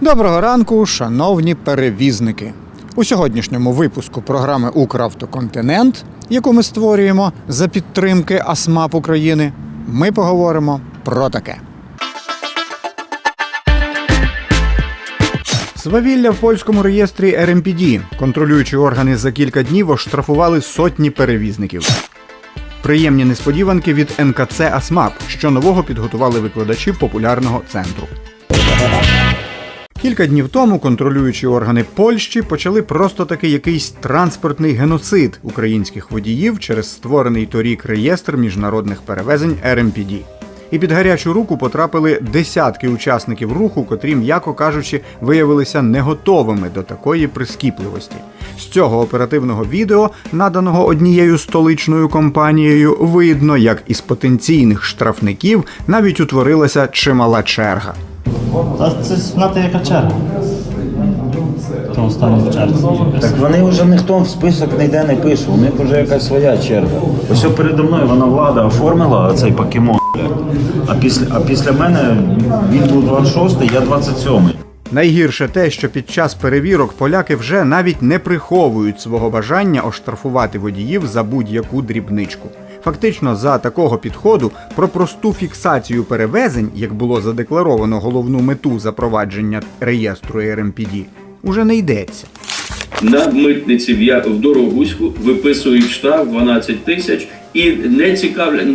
Доброго ранку, шановні перевізники. У сьогоднішньому випуску програми Укравтоконтинент, яку ми створюємо за підтримки АСМАП України, ми поговоримо про таке. Свавілля в польському реєстрі РМПД. Контролюючі органи за кілька днів оштрафували сотні перевізників. Приємні несподіванки від НКЦ АСМАП, що нового підготували викладачі популярного центру. Кілька днів тому контролюючі органи Польщі почали просто таки якийсь транспортний геноцид українських водіїв через створений торік реєстр міжнародних перевезень РМПД. І під гарячу руку потрапили десятки учасників руху, котрі, м'яко кажучи, виявилися не готовими до такої прискіпливості. З цього оперативного відео, наданого однією столичною компанією, видно, як із потенційних штрафників навіть утворилася чимала черга. Та це знати яка черга. Так вони вже ніхто в список не йде, не пише, у них вже якась своя черга. Ось передо мною вона влада оформила цей покемон. А після, а після мене він був 26-й, я 27-й. Найгірше те, що під час перевірок поляки вже навіть не приховують свого бажання оштрафувати водіїв за будь-яку дрібничку. Фактично, за такого підходу про просту фіксацію перевезень, як було задекларовано головну мету запровадження реєстру РМПД, уже не йдеться. на митниці в Дорогуську виписують штраф 12 тисяч і не цікавлять.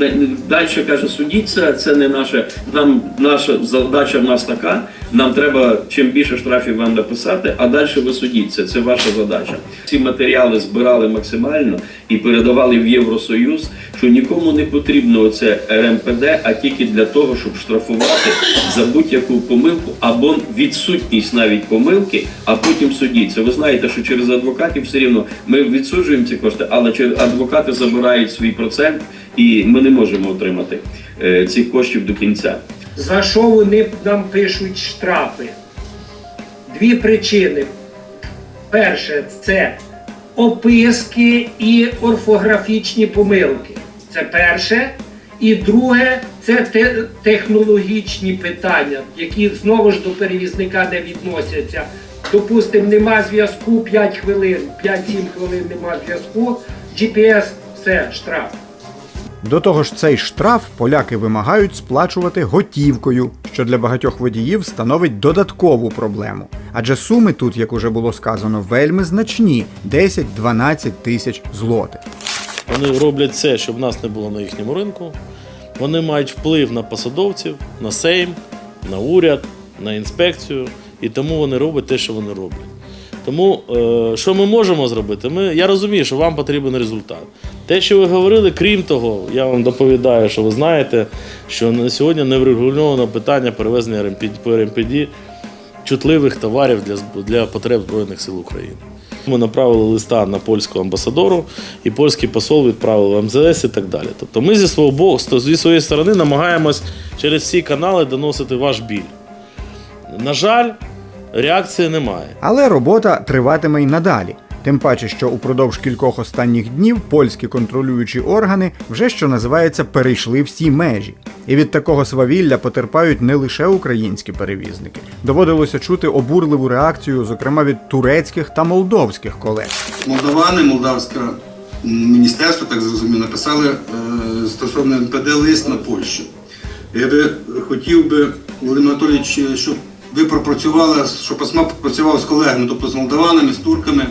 Далі каже, судіться, це не наша. Нам наша задача в нас така. Нам треба чим більше штрафів вам написати, а далі ви судіться. Це ваша задача. Ці матеріали збирали максимально і передавали в Євросоюз, що нікому не потрібно оце РМПД, а тільки для того, щоб штрафувати за будь-яку помилку або відсутність навіть помилки, а потім судіться. Ви знаєте, що через адвокатів все рівно ми відсуджуємо ці кошти, але адвокати забирають свій процент, і ми не можемо отримати е, цих коштів до кінця. За що вони нам пишуть штрафи? Дві причини. Перше, це описки і орфографічні помилки. Це перше. І друге, це те- технологічні питання, які знову ж до перевізника не відносяться. Допустимо, нема зв'язку 5 хвилин, 5-7 хвилин нема зв'язку, GPS все, штраф. До того ж, цей штраф поляки вимагають сплачувати готівкою, що для багатьох водіїв становить додаткову проблему. Адже суми тут, як уже було сказано, вельми значні 10-12 тисяч злотих. Вони роблять все, щоб нас не було на їхньому ринку. Вони мають вплив на посадовців, на Сейм, на уряд, на інспекцію, і тому вони роблять те, що вони роблять. Тому е, що ми можемо зробити? Ми, я розумію, що вам потрібен результат. Те, що ви говорили, крім того, я вам доповідаю, що ви знаєте, що на сьогодні не врегульовано питання перевезення РМПД, по РМПД чутливих товарів для, для потреб Збройних сил України. Ми направили листа на польського амбасадору, і польський посол відправив МЗС і так далі. Тобто ми зі свого боку, зі своєї сторони намагаємось через всі канали доносити ваш біль. На жаль, реакції немає. Але робота триватиме й надалі. Тим паче, що упродовж кількох останніх днів польські контролюючі органи вже що називається перейшли всі межі. І від такого свавілля потерпають не лише українські перевізники. Доводилося чути обурливу реакцію, зокрема від турецьких та молдовських колег. Молдавани, молдавське міністерство, так зрозумів, написали е, стосовно НПД лист на Польщу. Я би хотів би, Володимир Анатолійович, щоб ви пропрацювали, щоб АСМА попрацював з колегами, тобто з молдаванами, з турками,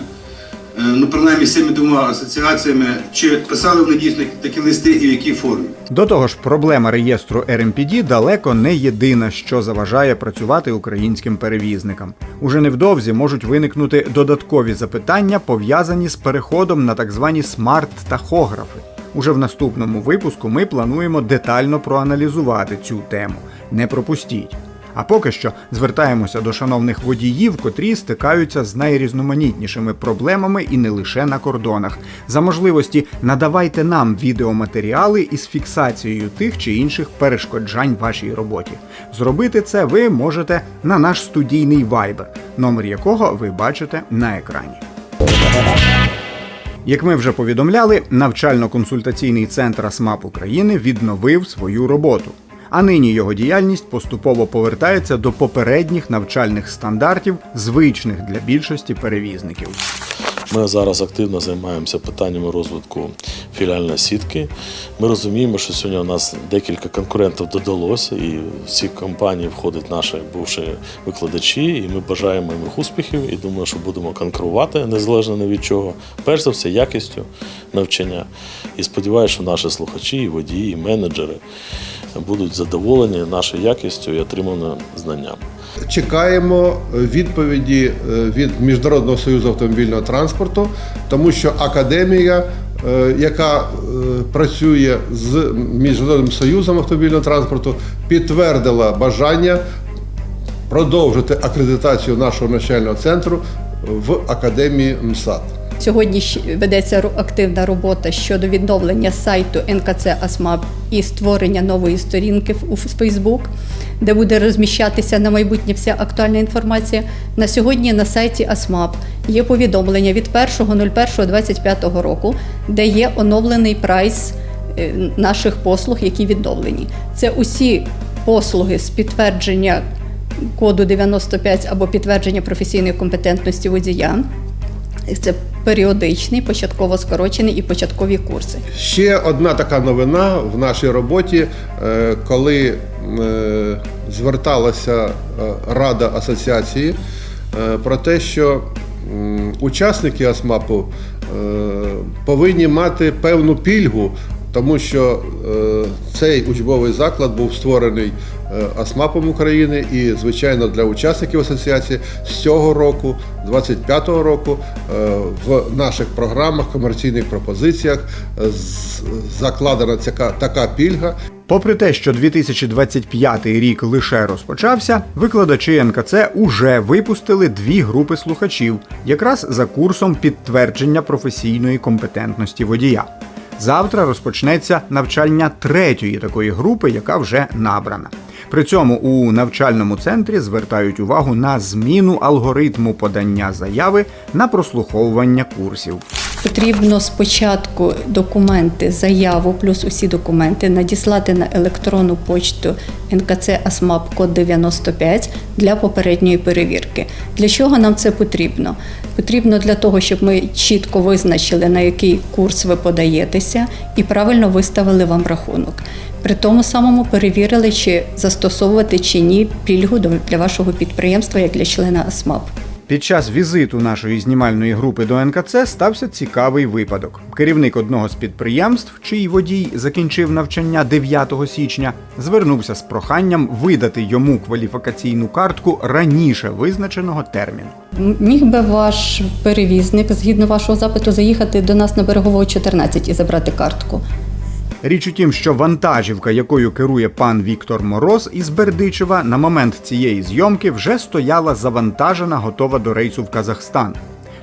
е, ну принаймні з цими двома асоціаціями, чи писали вони дійсно такі листи і в якій формі. До того ж, проблема реєстру РМПД далеко не єдина, що заважає працювати українським перевізникам. Уже невдовзі можуть виникнути додаткові запитання, пов'язані з переходом на так звані смарт-тахографи. Уже в наступному випуску ми плануємо детально проаналізувати цю тему. Не пропустіть. А поки що звертаємося до шановних водіїв, котрі стикаються з найрізноманітнішими проблемами і не лише на кордонах. За можливості надавайте нам відеоматеріали із фіксацією тих чи інших перешкоджань вашій роботі. Зробити це ви можете на наш студійний Viber, номер якого ви бачите на екрані. Як ми вже повідомляли, навчально-консультаційний центр АСМАП України відновив свою роботу. А нині його діяльність поступово повертається до попередніх навчальних стандартів, звичних для більшості перевізників. Ми зараз активно займаємося питаннями розвитку філіальної сітки. Ми розуміємо, що сьогодні у нас декілька конкурентів додалося, і в ці компанії входять наші бувші викладачі, і ми бажаємо їм їх успіхів і думаю, що будемо конкурувати незалежно ні від чого. Перш за все, якістю навчання. І сподіваюся, що наші слухачі, і водії, і менеджери будуть задоволені нашою якістю і отриманими знаннями. Чекаємо відповіді е, від Міжнародного союзу автомобільного транспорту, тому що академія, е, яка е, працює з Міжнародним союзом автомобільного транспорту, підтвердила бажання продовжити акредитацію нашого навчального центру в академії МСАД. Сьогодні ведеться активна робота щодо відновлення сайту НКЦ АСМАП і створення нової сторінки у Фейсбук, де буде розміщатися на майбутнє вся актуальна інформація. На сьогодні на сайті АСМАП є повідомлення від 1.01.25 року, де є оновлений прайс е, наших послуг, які відновлені. Це усі послуги з підтвердження коду 95 або підтвердження професійної компетентності водія. Це періодичний, початково скорочений і початкові курси. Ще одна така новина в нашій роботі, е, коли е, зверталася е, Рада асоціації про те, що учасники АСМАПу повинні мати певну пільгу, тому що цей учбовий заклад був створений АСМАПом України і, звичайно, для учасників асоціації з цього року, 25-го року, е, в наших програмах, комерційних пропозиціях е, закладена така, така пільга. Попри те, що 2025 рік лише розпочався, викладачі НКЦ уже випустили дві групи слухачів, якраз за курсом підтвердження професійної компетентності водія. Завтра розпочнеться навчання третьої такої групи, яка вже набрана. При цьому у навчальному центрі звертають увагу на зміну алгоритму подання заяви на прослуховування курсів. Потрібно спочатку документи, заяву плюс усі документи надіслати на електронну почту НКЦ АСМАП код 95 для попередньої перевірки. Для чого нам це потрібно? Потрібно для того, щоб ми чітко визначили, на який курс ви подаєтеся, і правильно виставили вам рахунок. При тому самому перевірили, чи застосовувати чи ні пільгу для вашого підприємства як для члена АСМАП. Під час візиту нашої знімальної групи до НКЦ стався цікавий випадок. Керівник одного з підприємств, чий водій закінчив навчання 9 січня, звернувся з проханням видати йому кваліфікаційну картку раніше визначеного терміну. Міг би ваш перевізник, згідно вашого запиту, заїхати до нас на берегову 14 і забрати картку. Річ у тім, що вантажівка, якою керує пан Віктор Мороз із Бердичева, на момент цієї зйомки вже стояла завантажена, готова до рейсу в Казахстан.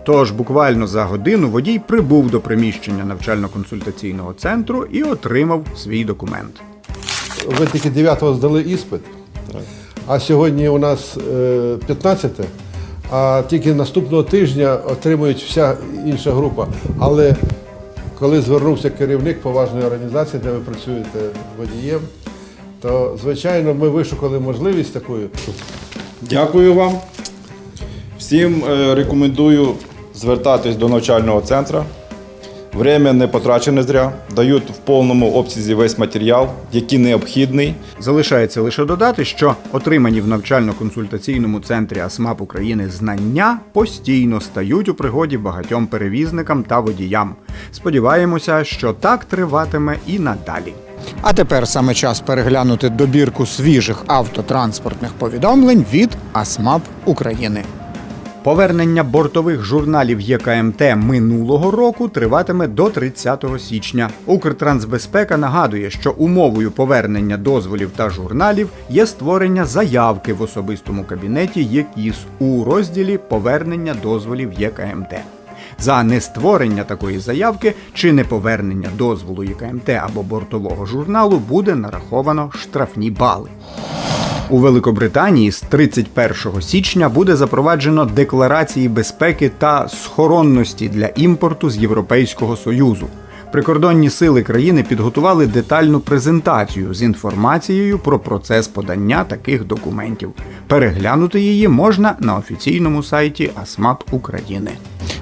Тож буквально за годину водій прибув до приміщення навчально-консультаційного центру і отримав свій документ. Ви тільки 9-го здали іспит, а сьогодні у нас е, 15, а тільки наступного тижня отримують вся інша група. Але коли звернувся керівник поважної організації, де ви працюєте водієм, то звичайно ми вишукали можливість такою. Дякую вам. Всім е, рекомендую звертатись до навчального центру. Время не потрачене зря. Дають в повному обсязі весь матеріал, який необхідний. Залишається лише додати, що отримані в навчально-консультаційному центрі АСМАП України знання постійно стають у пригоді багатьом перевізникам та водіям. Сподіваємося, що так триватиме і надалі. А тепер саме час переглянути добірку свіжих автотранспортних повідомлень від АСМАП України. Повернення бортових журналів ЄКМТ минулого року триватиме до 30 січня. Укртрансбезпека нагадує, що умовою повернення дозволів та журналів є створення заявки в особистому кабінеті ЄКІС у розділі Повернення дозволів ЄКМТ. За нестворення такої заявки чи неповернення дозволу ЄКМТ або бортового журналу буде нараховано штрафні бали. У Великобританії з 31 січня буде запроваджено декларації безпеки та схоронності для імпорту з Європейського Союзу. Прикордонні сили країни підготували детальну презентацію з інформацією про процес подання таких документів. Переглянути її можна на офіційному сайті АСМАП України.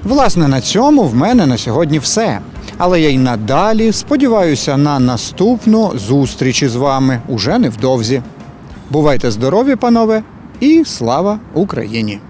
Власне, на цьому в мене на сьогодні все. Але я й надалі сподіваюся на наступну зустріч із вами уже невдовзі. Бувайте здорові, панове, і слава Україні!